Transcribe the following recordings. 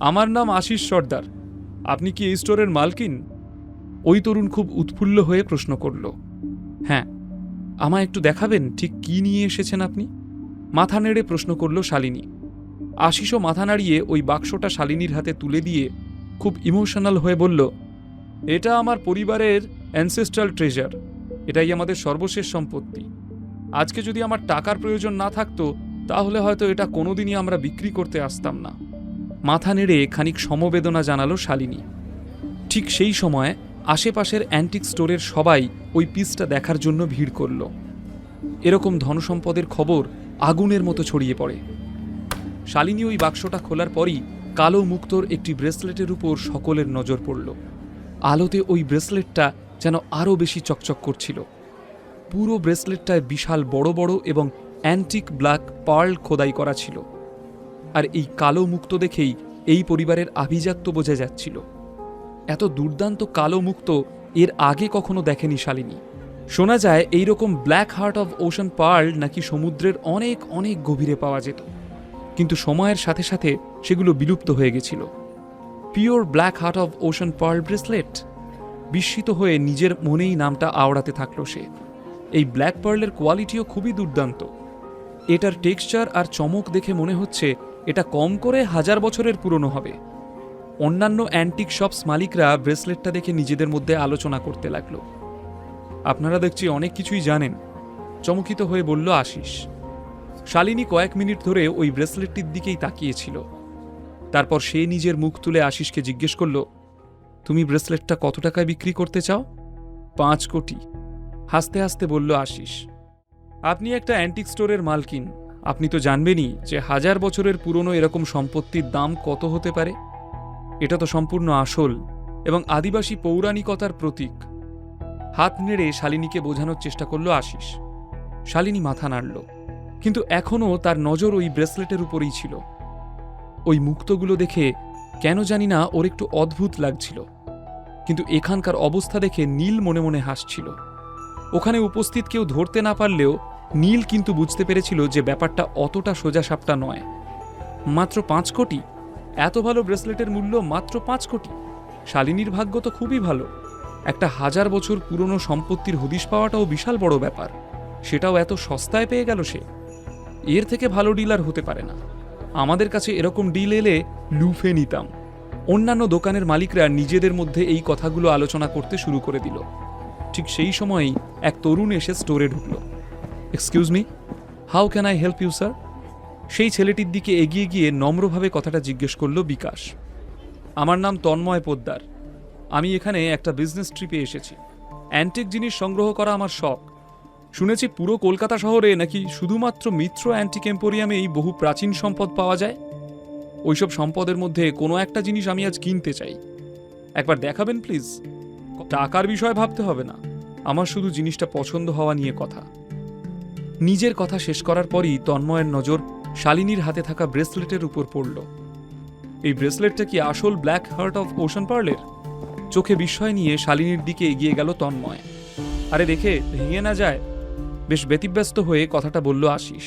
আমার নাম আশিস সর্দার। আপনি কি এই স্টোরের মালকিন? ওই তরুণ খুব উৎফুল্ল হয়ে প্রশ্ন করল। হ্যাঁ আমায় একটু দেখাবেন ঠিক কি নিয়ে এসেছেন আপনি? মাথা নেড়ে প্রশ্ন করল শালিনী। আশিসও মাথা নাড়িয়ে ওই বাক্সটা শালিনীর হাতে তুলে দিয়ে খুব ইমোশনাল হয়ে বলল, এটা আমার পরিবারের অ্যানসেস্ট্রাল ট্রেজার এটাই আমাদের সর্বশেষ সম্পত্তি। আজকে যদি আমার টাকার প্রয়োজন না থাকতো, তাহলে হয়তো এটা কোনোদিনই আমরা বিক্রি করতে আসতাম না। মাথা নেড়ে খানিক সমবেদনা জানালো শালিনী। ঠিক সেই সময় আশেপাশের অ্যান্টিক স্টোরের সবাই ওই পিসটা দেখার জন্য ভিড় করল। এরকম ধনসম্পদের খবর আগুনের মতো ছড়িয়ে পড়ে। শালিনী ওই বাক্সটা খোলার পরই কালো মুক্তোর একটি ব্রেসলেটের উপর সকলের নজর পড়ল। আলোতে ওই ব্রেসলেটটা যেন আরও বেশি চকচক করছিল। পুরো ব্রেসলেটটায় বিশাল বড় বড় এবং অ্যান্টিক ব্ল্যাক পার্ল খোদাই করা ছিল। আর এই কালো মুক্ত দেখেই এই পরিবারের আভিজাত্য বোঝা যাচ্ছিল। এত দুর্দান্ত কালো মুক্ত এর আগে কখনো দেখেনি শালিনী। শোনা যায় এই রকম black heart of ocean pearl নাকি সমুদ্রের অনেক অনেক গভীরে পাওয়া যেত। কিন্তু সময়ের সাথে সাথে সেগুলো বিলুপ্ত হয়ে গেছিল। Pure black heart of ocean pearl bracelet বিস্মিত হয়ে নিজের মনেই নামটা আওড়াতে থাকল সে। এই ব্ল্যাক পার্লের কোয়ালিটিও খুবই দুর্দান্ত। এটার টেক্সচার আর চমক দেখে মনে হচ্ছে এটা কম করে হাজার বছরের পুরনো হবে। অন্যান্য অ্যান্টিক শপস মালিকরা ব্রেসলেটটা দেখে নিজেদের মধ্যে আলোচনা করতে লাগল। আপনারা দেখছি অনেক কিছুই জানেন। চমকিত হয়ে বলল আশিস। শালিনী কয়েক মিনিট ধরে ওই ব্রেসলেটটির দিকেই তাকিয়েছিল। তারপর সে নিজের মুখ তুলে আশিসকে জিজ্ঞেস করল, তুমি ব্রেসলেটটা কত টাকায় বিক্রি করতে চাও? পাঁচ কোটি। হাসতে হাসতে বলল আশিস, আপনি একটা অ্যান্টিক স্টোরের মালকিন আপনি তো জানবেনই যে হাজার বছরের পুরনো এরকম সম্পত্তির দাম কত হতে পারে। এটা তো সম্পূর্ণ আসল এবং আদিবাসী পৌরাণিকতার প্রতীক। হাত নেড়ে শালিনীকে বোঝানোর চেষ্টা করল আশিস। শালিনী মাথা নাড়ল, কিন্তু এখনও তার নজর ওই ব্রেসলেটের উপরেই ছিল। ওই মুক্তগুলো দেখে কেন জানি না ওর একটু অদ্ভুত লাগছিল, কিন্তু এখানকার অবস্থা দেখে নীল মনে মনে হাসছিল। ওখানে উপস্থিত কেউ ধরতে না পারলেও নীল কিন্তু বুঝতে পেরেছিল যে ব্যাপারটা অতটা সোজাসাপটা নয়। মাত্র পাঁচ কোটি? এত ভালো ব্রেসলেটের মূল্য মাত্র পাঁচ কোটি? শালিনীর ভাগ্য তো খুবই ভালো। একটা হাজার বছর পুরনো সম্পত্তির হদিশ পাওয়াটাও বিশাল বড় ব্যাপার। সেটাও এত সস্তায় পেয়ে গেল সে। এর থেকে ভালো ডিলার হতে পারে না। আমাদের কাছে এরকম ডিল এলে লুফে নিতাম। অন্যান্য দোকানের মালিকরা নিজেদের মধ্যে এই কথাগুলো আলোচনা করতে শুরু করে দিল। ঠিক সেই সময়েই এক তরুণ এসে স্টোরে ঢুকল। Excuse me how can I help you sir সেই ছেলেটির দিকে এগিয়ে গিয়ে নম্রভাবে কথাটা জিজ্ঞেস করল বিকাশ। আমার নাম তন্ময় পোদ্দার। আমি এখানে একটা বিজনেস ট্রিপে এসেছি। অ্যান্টিক জিনিস সংগ্রহ করা আমার শখ। শুনেছি পুরো কলকাতা শহরে নাকি শুধুমাত্র মিত্র অ্যান্টিক এম্পোরিয়ামেই বহু প্রাচীন সম্পদ পাওয়া যায়? ওইসব সম্পদের মধ্যে কোনো একটা জিনিস আমি আজ কিনতে চাই। একবার দেখাবেন প্লিজ টাকার বিষয় ভাবতে হবে না। আমার শুধু জিনিসটা পছন্দ হওয়া নিয়ে কথা। নিজের কথা শেষ করার পরই তন্ময়ের নজর শালিনীর হাতে থাকা ব্রেসলেটের উপর পড়ল। এই ব্রেসলেটটা কি আসল ব্ল্যাক হার্ট অফ ওশান পার্লের? চোখে বিস্ময় নিয়ে শালিনীর দিকে এগিয়ে গেল তন্ময়। আরে দেখে, ভেঙে না যায়? বেশ ব্যতিব্যস্ত হয়ে কথাটা বলল আশিস।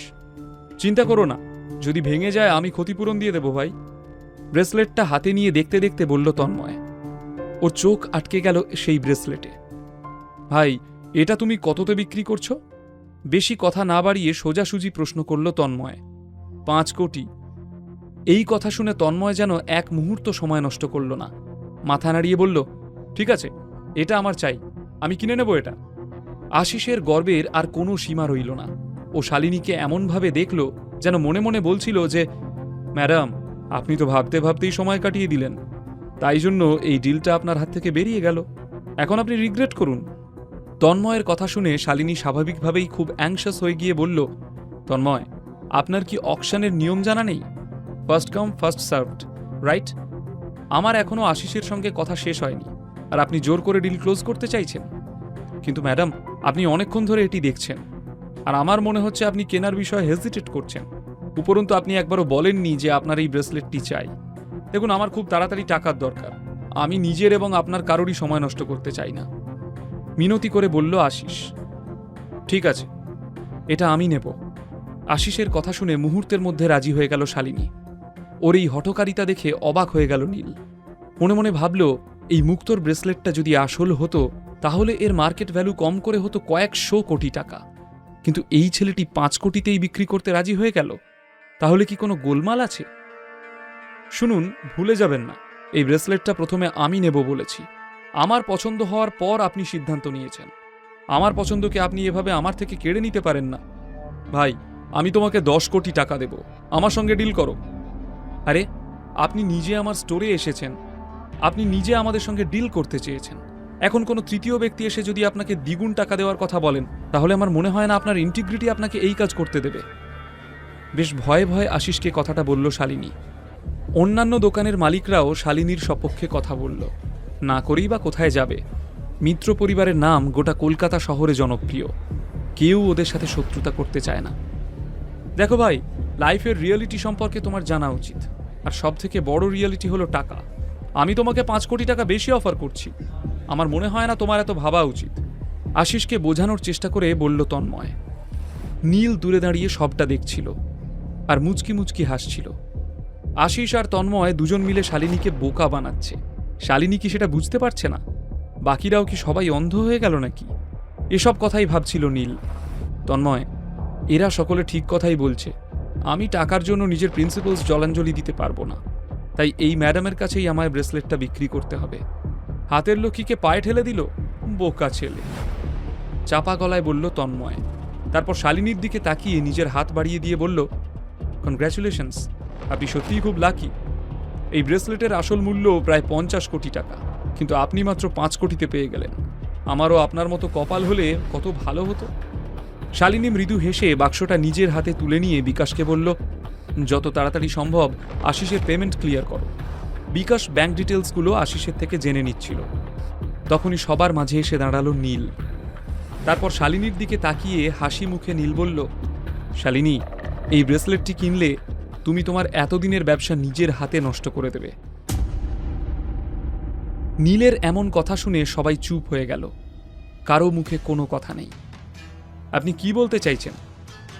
চিন্তা করো না, যদি ভেঙে যায় আমি ক্ষতিপূরণ দিয়ে দেবো ভাই। ব্রেসলেটটা হাতে নিয়ে দেখতে দেখতে বলল তন্ময়। ওর চোখ আটকে গেল সেই ব্রেসলেটে। ভাই, এটা তুমি কততে বিক্রি করছ? বেশি কথা না বাড়িয়ে সোজাসুজি প্রশ্ন করল তন্ময়। পাঁচ কোটি। এই কথা শুনে তন্ময় যেন এক মুহূর্ত সময় নষ্ট করল না। মাথা নাড়িয়ে বলল, ঠিক আছে, এটা আমার চাই। আমি কিনে নেব এটা। আশিসের গর্বের আর কোনো সীমা রইল না। ও শালিনীকে এমনভাবে দেখল যেন মনে মনে বলছিল যে, ম্যাডাম, আপনি তো ভাবতে ভাবতেই সময় কাটিয়ে দিলেন। তাই জন্য এই ডিলটা আপনার হাত থেকে বেরিয়ে গেল। এখন আপনি রিগ্রেট করুন। তন্ময়ের কথা শুনে শালিনী স্বাভাবিকভাবেই খুব অ্যাংশাস হয়ে গিয়ে বলল, তন্ময়, আপনার কি অকশনের নিয়ম জানা নেই? First come first served right আমার এখনও আশিসের সঙ্গে কথা শেষ হয়নি, আর আপনি জোর করে ডিল ক্লোজ করতে চাইছেন। কিন্তু ম্যাডাম আপনি অনেকক্ষণ ধরে এটি দেখছেন, আর আমার মনে হচ্ছে আপনি কেনার বিষয়ে হেজিটেট করছেন। উপরন্তু আপনি একবারও বলেননি যে আপনার এই ব্রেসলেটটি চাই। দেখুন, আমার খুব তাড়াতাড়ি টাকার দরকার। আমি নিজের এবং আপনার কারোরই সময় নষ্ট করতে চাই না। মিনতি করে বলল, আশিস, ঠিক আছে, এটা আমি নেব। আশিসের কথা শুনে মুহূর্তের মধ্যে রাজি হয়ে গেল শালিনী। ওর এই হঠকারিতা দেখে অবাক হয়ে গেল নীল। মনে মনে ভাবল, এই মুক্তোর ব্রেসলেটটা যদি আসল হতো, তাহলে এর মার্কেট ভ্যালু কম করে হতো কয়েকশো কোটি টাকা। কিন্তু এই ছেলেটি পাঁচ কোটিতেই বিক্রি করতে রাজি হয়ে গেল? তাহলে কি কোনো গোলমাল আছে? শুনুন, ভুলে যাবেন না। এই ব্রেসলেটটা প্রথমে আমি নেব বলেছি। আমার পছন্দ হওয়ার পর আপনি সিদ্ধান্ত নিয়েছেন। আমার পছন্দকে আপনি এভাবে আমার থেকে কেড়ে নিতে পারেন না। ভাই, আমি তোমাকে দশ কোটি টাকা দেব। আমার সঙ্গে ডিল করো। আরে, আপনি নিজে আমার স্টোরে এসেছেন। আপনি নিজে আমাদের সঙ্গে ডিল করতে চেয়েছেন। এখন কোনো তৃতীয় ব্যক্তি এসে যদি আপনাকে দ্বিগুণ টাকা দেওয়ার কথা বলেন, তাহলে আমার মনে হয় না আপনার ইন্টিগ্রিটি আপনাকে এই কাজ করতে দেবে। বেশ ভয়ে ভয়ে আশিসকে কথাটা বলল শালিনী। অন্যান্য দোকানের মালিকরাও শালিনীর সপক্ষে কথা বলল। না করেই বা কোথায় যাবে? মিত্র পরিবারের নাম গোটা কলকাতা শহরে জনপ্রিয়। কেউ ওদের সাথে শত্রুতা করতে চায় না। দেখো ভাই, লাইফের রিয়েলিটি সম্পর্কে তোমার জানা উচিত। আর সব থেকে বড় রিয়েলিটি হলো টাকা। আমি তোমাকে পাঁচ কোটি টাকা বেশি অফার করছি। আমার মনে হয় না তোমার এত ভাবা উচিত। আশিসকে বোঝানোর চেষ্টা করে বলল তন্ময়। নীল দূরে দাঁড়িয়ে সবটা দেখছিল। আর মুচকি মুচকি হাসছিল। আশিস আর তন্ময় দুজন মিলে শালিনীকে বোকা বানাচ্ছে। শালিনী কি সেটা বুঝতে পারছে না? বাকিরাও কি সবাই অন্ধ হয়ে গেল নাকি? এসব কথাই ভাবছিল নীল। তন্ময়, এরা সকলে ঠিক কথাই বলছে। আমি টাকার জন্য নিজের প্রিন্সিপালস জলাঞ্জলি দিতে পারব না। তাই এই ম্যাডামের কাছেই আমায় ব্রেসলেটটা বিক্রি করতে হবে। হাতের লক্ষ্মীকে পায়ে ঠেলে দিল বোকা ছেলে। চাপা গলায় বলল তন্ময়। তারপর শালিনীর দিকে তাকিয়ে নিজের হাত বাড়িয়ে দিয়ে বলল কনগ্র্যাচুলেশনস আপনি সত্যিই খুব লাকি এই ব্রেসলেটের আসল মূল্য প্রায় পঞ্চাশ কোটি টাকা। কিন্তু আপনি মাত্র পাঁচ কোটিতে পেয়ে গেলেন। আমারও আপনার মতো কপাল হলে কত ভালো হতো? শালিনী মৃদু হেসে বাক্সটা নিজের হাতে তুলে নিয়ে বিকাশকে বলল, যত তাড়াতাড়ি সম্ভব আশিসের পেমেন্ট ক্লিয়ার করো। বিকাশ ব্যাংক ডিটেলসগুলো আশিসের থেকে জেনে নিচ্ছিল। তখনই সবার মাঝে এসে দাঁড়াল নীল। তারপর শালিনীর দিকে তাকিয়ে হাসি মুখে নীল বলল, শালিনী, এই ব্রেসলেটটি কিনলে তুমি তোমার এতদিনের ব্যবসা নিজের হাতে নষ্ট করে দেবে। নীলের এমন কথা শুনে সবাই চুপ হয়ে গেল। কারও মুখে কোনো কথা নেই। আপনি কি বলতে চাইছেন?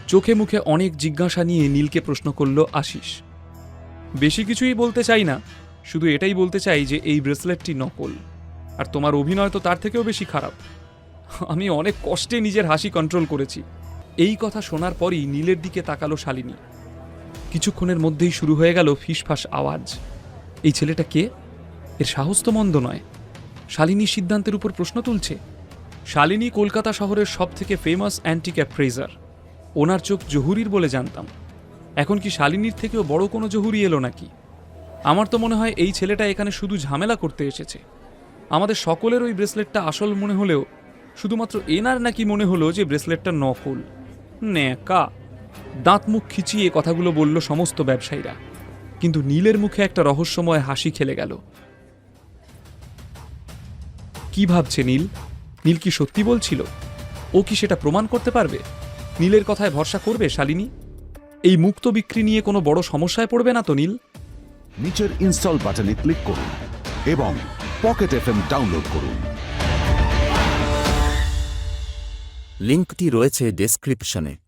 চোখে মুখে অনেক জিজ্ঞাসা নিয়ে নীলকে প্রশ্ন করল আশিস। বেশি কিছুই বলতে চাই না, শুধু এটাই বলতে চাই যে এই ব্রেসলেটটি নকল, আর তোমার অভিনয় তো তার থেকেও বেশি খারাপ। আমি অনেক কষ্টে নিজের হাসি কন্ট্রোল করেছি। এই কথা শোনার পরই নীলের দিকে তাকালো শালিনী। কিছুক্ষণের মধ্যেই শুরু হয়ে গেল ফিসফাস আওয়াজ। এই ছেলেটা কে? এর সাহস তো মন্দ নয়। শালিনীর সিদ্ধান্তের উপর প্রশ্ন তুলছে। শালিনী কলকাতা শহরের সব থেকে ফেমাস অ্যান্টিক অ্যাপ্রেজার ওনার চোখ জহুরির বলে জানতাম। এখন কি শালিনীর থেকেও বড় কোনো জহুরি এলো নাকি? আমার তো মনে হয় এই ছেলেটা এখানে শুধু ঝামেলা করতে এসেছে। আমাদের সকলের ওই ব্রেসলেটটা আসল মনে হলেও, শুধুমাত্র এনার নাকি মনে হলো যে ব্রেসলেটটা নকল ন্যাকা। দাঁত মুখ খিচিয়ে কথাগুলো বলল সমস্ত ব্যবসায়ীরা। কিন্তু নীলের মুখে একটা রহস্যময় হাসি খেলে গেল। কি ভাবছে নীল? নীল কি সত্যি বলছিল? ও কি সেটা প্রমাণ করতে পারবে? নীলের কথায় ভরসা করবে শালিনী? এই মুক্ত বিক্রি নিয়ে কোনো বড় সমস্যায় পড়বে না তো নীল? নিচের ইনস্টল বাটনে ক্লিক করুন এবং পকেট এফএম ডাউনলোড করুন। লিঙ্কটি রয়েছে ডেসক্রিপশনে